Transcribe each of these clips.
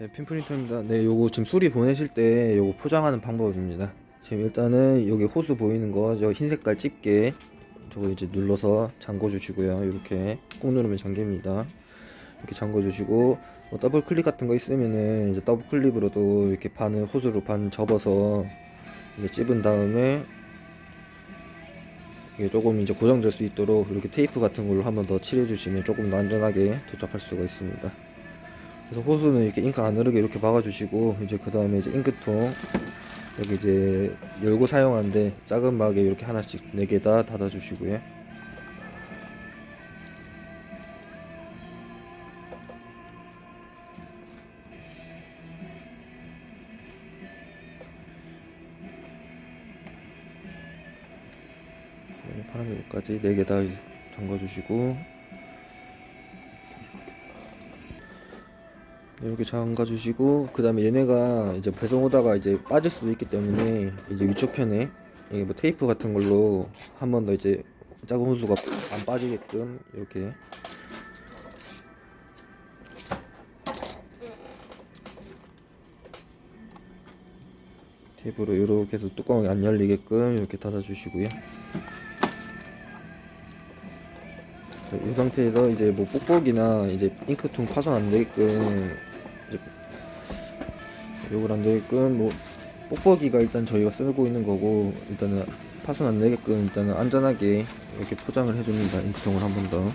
네, 핀프린터입니다. 네, 요거 지금 수리 보내실 때 요거 포장하는 방법입니다. 지금 일단은 여기 호수 보이는 거, 저 흰 색깔 집게 저거 이제 눌러서 잠궈 주시고요. 이렇게 꾹 누르면 잠깁니다. 이렇게 잠궈 주시고 뭐 더블 클립 같은 거 있으면은 이제 더블 클립으로도 이렇게 반을 호수로 반 접어서 이제 찝은 다음에 이게 조금 이제 고정될 수 있도록 이렇게 테이프 같은 걸로 한번 더 칠해 주시면 조금 더 안전하게 도착할 수가 있습니다. 그래서 호수는 이렇게 잉크 안 흐르게 이렇게 박아주시고 이제 그 다음에 이제 잉크통 여기 이제 열고 사용하는데 작은 막에 이렇게 하나씩 네 개 다 닫아주시고요. 네, 파란 여기까지 네 개 다 잠가주시고 이렇게 잠가 주시고 그 다음에 얘네가 이제 배송 오다가 이제 빠질 수도 있기 때문에 이제 위쪽 편에 이게 뭐 테이프 같은 걸로 한 번 더 이제 작은 호수가 안 빠지게끔 이렇게. 테이프로 이렇게 해서 뚜껑이 안 열리게끔 이렇게 닫아 주시고요. 이 상태에서 이제 뭐 뽁뽁이나 이제 잉크통 파손 안 되게끔 욕을 안 되게끔 뭐 뽁뽁이가 일단 저희가 쓰고 있는 거고 일단은 파손 안 되게끔 일단은 안전하게 이렇게 포장을 해줍니다 잉크통을 한 번 더.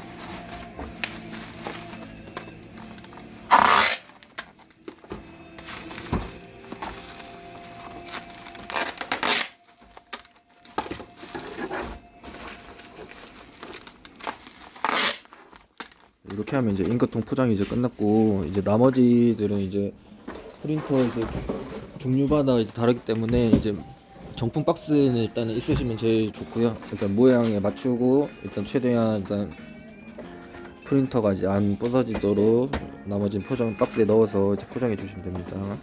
이렇게 하면 이제 잉크통 포장이 이제 끝났고 이제 나머지들은 이제 프린터 이제 종류마다 이제 다르기 때문에 이제 정품 박스는 일단 있으시면 제일 좋고요. 일단 모양에 맞추고 일단 최대한 일단 프린터가 이제 안 부서지도록 나머지 포장 박스에 넣어서 이제 포장해 주시면 됩니다.